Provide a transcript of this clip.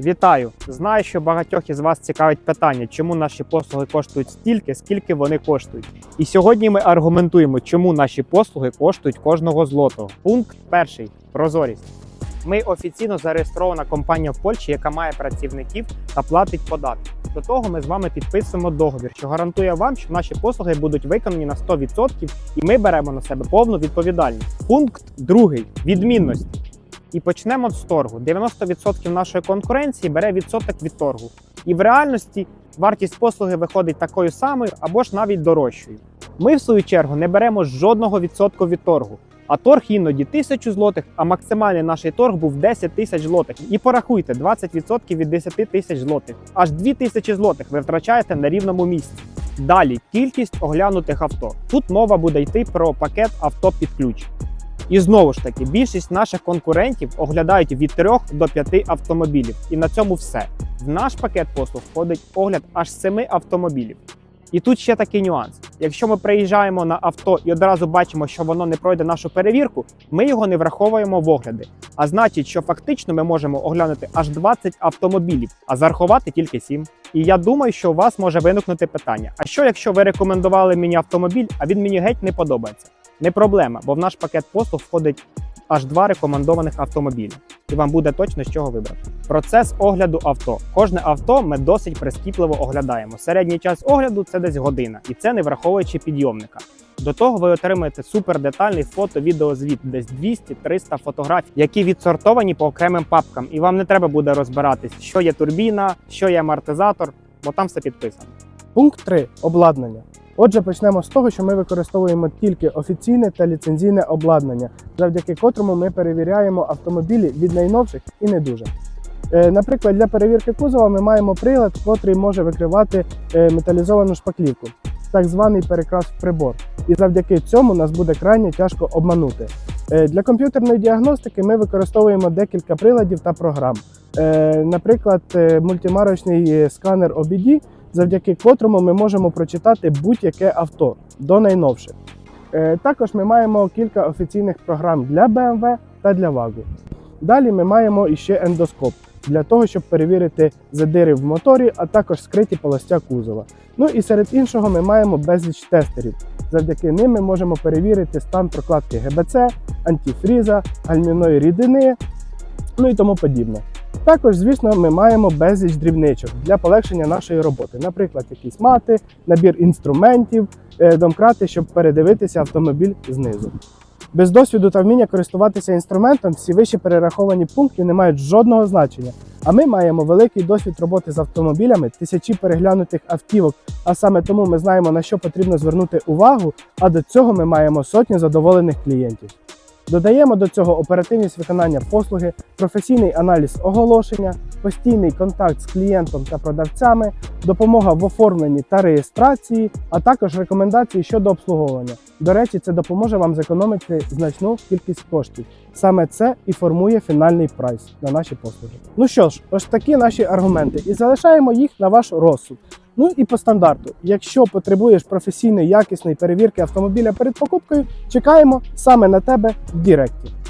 Вітаю! Знаю, що багатьох із вас цікавить питання, чому наші послуги коштують стільки, скільки вони коштують. І сьогодні ми аргументуємо, чому наші послуги коштують кожного злотого. Пункт перший прозорість. Ми офіційно зареєстрована компанія в Польщі, яка має працівників та платить податки. До того ми з вами підписуємо договір, що гарантує вам, що наші послуги будуть виконані на 100% і ми беремо на себе повну відповідальність. Пункт другий відмінності. І почнемо з торгу. 90% нашої конкуренції бере відсоток від торгу. І в реальності вартість послуги виходить такою самою або ж навіть дорожчою. Ми, в свою чергу, не беремо жодного відсотку від торгу. А торг іноді 1000 злотих, а максимальний наш торг був 10 тисяч злотих. І порахуйте 20% від 10 тисяч злотих. Аж 2000 злотих ви втрачаєте на рівному місці. Далі кількість оглянутих авто. Тут мова буде йти про пакет авто під ключ. І знову ж таки, більшість наших конкурентів оглядають від 3 до 5 автомобілів. І на цьому все. В наш пакет послуг входить огляд аж 7 автомобілів. І тут ще такий нюанс: якщо ми приїжджаємо на авто і одразу бачимо, що воно не пройде нашу перевірку, ми його не враховуємо в огляди. А значить, що фактично ми можемо оглянути аж 20 автомобілів, а зарахувати тільки 7. І я думаю, що у вас може виникнути питання: а що якщо ви рекомендували мені автомобіль, а він мені геть не подобається? Не проблема, бо в наш пакет послуг входить аж два рекомендованих автомобілі, і вам буде точно з чого вибрати. Процес огляду авто. Кожне авто ми досить прискіпливо оглядаємо. Середній час огляду це десь година, і це не враховуючи підйомника. До того ви отримаєте супер детальний фото-відеозвіт, десь 200-300 фотографій, які відсортовані по окремим папкам, і вам не треба буде розбиратись, що є турбіна, що є амортизатор, бо там все підписано. Пункт 3. Обладнання. Отже, почнемо з того, що ми використовуємо тільки офіційне та ліцензійне обладнання, завдяки котрому ми перевіряємо автомобілі від найновших і не дуже. Е, Наприклад, для перевірки кузова ми маємо прилад, котрий може викривати е, металізовану шпаклівку, так званий перекрас прибор. І завдяки цьому нас буде крайне тяжко обманути. Е, Для комп'ютерної діагностики ми використовуємо декілька приладів та програм. Наприклад, мультимарочний сканер OBD, завдяки котрому ми можемо прочитати будь-яке авто до найновших. Е, Також ми маємо кілька офіційних програм для BMW та для VAGU. Далі ми маємо іще ендоскоп для того, щоб перевірити задири в моторі, а також скриті полостя кузова. Ну і серед іншого ми маємо безліч тестерів. Завдяки ним ми можемо перевірити стан прокладки ГБЦ, антифріза, гальмівної рідини, ну і тому подібне. Також, звісно, ми маємо безліч дрібничок для полегшення нашої роботи, наприклад, якісь мати, набір інструментів, е, домкрати, щоб передивитися автомобіль знизу. Без досвіду та вміння користуватися інструментом всі вище перераховані пункти не мають жодного значення. А ми маємо великий досвід роботи з автомобілями, тисячі переглянутих автівок, а саме тому ми знаємо на що потрібно звернути увагу, а до цього ми маємо сотні задоволених клієнтів. Додаємо до цього оперативність виконання послуги, професійний аналіз оголошення, постійний контакт з клієнтом та продавцями, допомога в оформленні та реєстрації, а також рекомендації щодо обслуговування. До речі, це допоможе вам зекономити значну кількість коштів. Саме це і формує фінальний прайс на наші послуги. Ну що ж, ось такі наші аргументи, і залишаємо їх на ваш розсуд. Ну і по стандарту, якщо потребуєш професійної якісної перевірки автомобіля перед покупкою, чекаємо саме на тебе в Діректі.